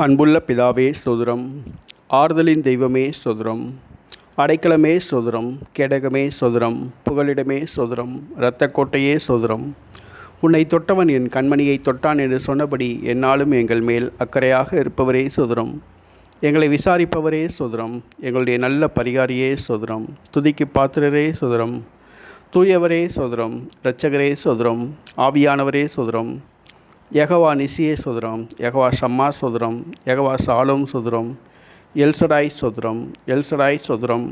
அன்புள்ள பிதாவே சோதுரம் ஆறுதலின் தெய்வமே சோதுரம் அடைக்கலமே சோதுரம் கேடகமே சுதுரம் புகலிடமே சோதுரம் இரத்தக்கோட்டையே சோதுரம் உன்னை தொட்டவன் என் கண்மணியை தொட்டான் என்று சொன்னபடி என்னாலும் எங்கள் மேல் அக்கறையாக இருப்பவரே சோதுரம் எங்களை விசாரிப்பவரே சுதுரம் எங்களுடைய நல்ல பரிகாரியே சோதுரம் துதிக்கு பாத்திரரே சுதுரம் தூயவரே சோதுரம் இரட்சகரே சோதுரம் ஆவியானவரே சுதுரம் யகவா நிசியே சோதரம் யகவா சம்மா சோதரம் யகவா சாலோம் சோதரம் எல்சடாய் சோதரம் எல்சடாய் சோதரம்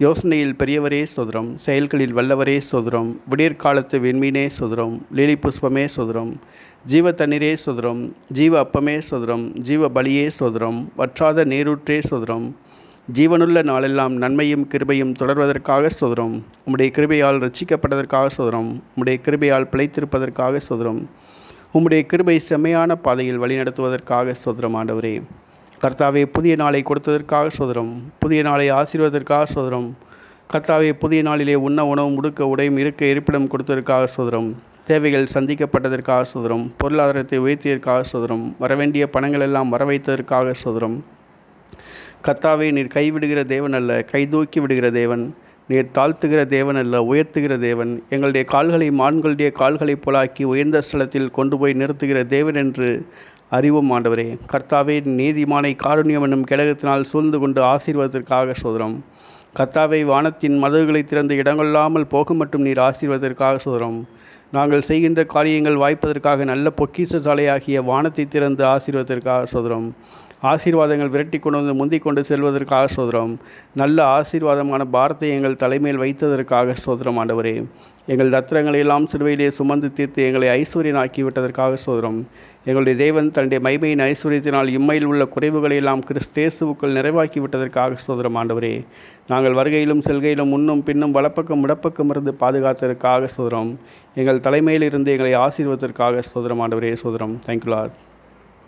யோசனையில் பெரியவரே சோதரம் செயல்களில் வல்லவரே சோதரம் விடியற்காலத்து வெண்மீனே சோதரம் லீலி புஷ்பமே சோதரம் ஜீவ தண்ணீரே சோதரம் ஜீவ அப்பமே சோதரம் ஜீவ பலியே சோதரம் வற்றாத நீரூற்றே சோதரம் ஜீவனுள்ள நாளெல்லாம் நன்மையும் கிருபையும் தொடர்வதற்காக சோதரம் உம்முடைய கிருபையால் ரட்சிக்கப்பட்டதற்காக சோதரம் உம்முடைய கிருபையால் பிழைத்திருப்பதற்காக சோதரம் உம்முடைய கிருபை செம்மையான பாதையில் வழிநடத்துவதற்காக சோதரம் ஆண்டவரே. கர்த்தாவே புதிய நாளை கொடுத்ததற்காக சோதரம் புதிய நாளை ஆசீர்வதற்காக சோதரம் கர்த்தாவே புதிய நாளிலே உண்ண உணவு முடுக்க உடையும் இருக்க இருப்பிடம் கொடுத்ததற்காக சோதரம் தேவைகள் சந்திக்கப்பட்டதற்காக சோதரம் பொருளாதாரத்தை உயர்த்தியதற்காக சோதரம் வரவேண்டிய பணங்கள் எல்லாம் வர வைத்ததற்காக சோதரம் கர்த்தாவே நீர் கைவிடுகிற தேவன் அல்ல கைதூக்கி விடுகிற தேவன். நீர் தாழ்த்துகிற தேவன் அல்ல உயர்த்துகிற தேவன். எங்களுடைய கால்களை மான்களுடைய கால்களைப் போலாக்கி உயர்ந்த ஸ்தலத்தில் கொண்டு போய் நிறுத்துகிற தேவன் என்று அறிவும் ஆண்டவரே. கர்த்தாவே நீதிமானை காருண்யம் என்னும் கிடகத்தினால் சூழ்ந்து கொண்டு ஆசீர்வதற்காக சோதரம். கர்த்தாவை வானத்தின் மதகுகளை திறந்து இடங்கொள்ளாமல் போக மட்டும் நீர் ஆசீர்வதற்காக சோதரம். நாங்கள் செய்கின்ற காரியங்கள் வாய்ப்பதற்காக நல்ல பொக்கிச சாலையாகிய வானத்தை திறந்து ஆசீர்வதற்காக சோதரம். ஆசீர்வாதங்கள் விரட்டி கொண்டு வந்து முந்திக் கொண்டு செல்வதற்காக சோதரம். நல்ல ஆசீர்வாதமான பாரத்தை எங்கள் தலைமையில் வைத்ததற்காக சோதரம் ஆண்டவரே. எங்கள் தத்திரங்களை எல்லாம் சிறுவையிலே சுமந்து தீர்த்து எங்களை ஐஸ்வர்யன் விட்டதற்காக சோதரம். எங்களுடைய தேவன் தன்னுடைய மைமையின் ஐஸ்வர்யத்தினால் இம்மையில் உள்ள குறைவுகளை எல்லாம் கிறிஸ்தேசுவுக்குள் நிறைவாக்கி விட்டதற்காக சோதரம் ஆண்டவரே. நாங்கள் வருகையிலும் செல்கையிலும் முன்னும் பின்னும் வலப்பக்கம் இடப்பக்கம் இருந்து பாதுகாத்ததற்காக சோதரம். எங்கள் தலைமையில் இருந்து எங்களை ஆசீர்வதற்காக சோதரம் ஆண்டவரே சோதரம். Thank you Lord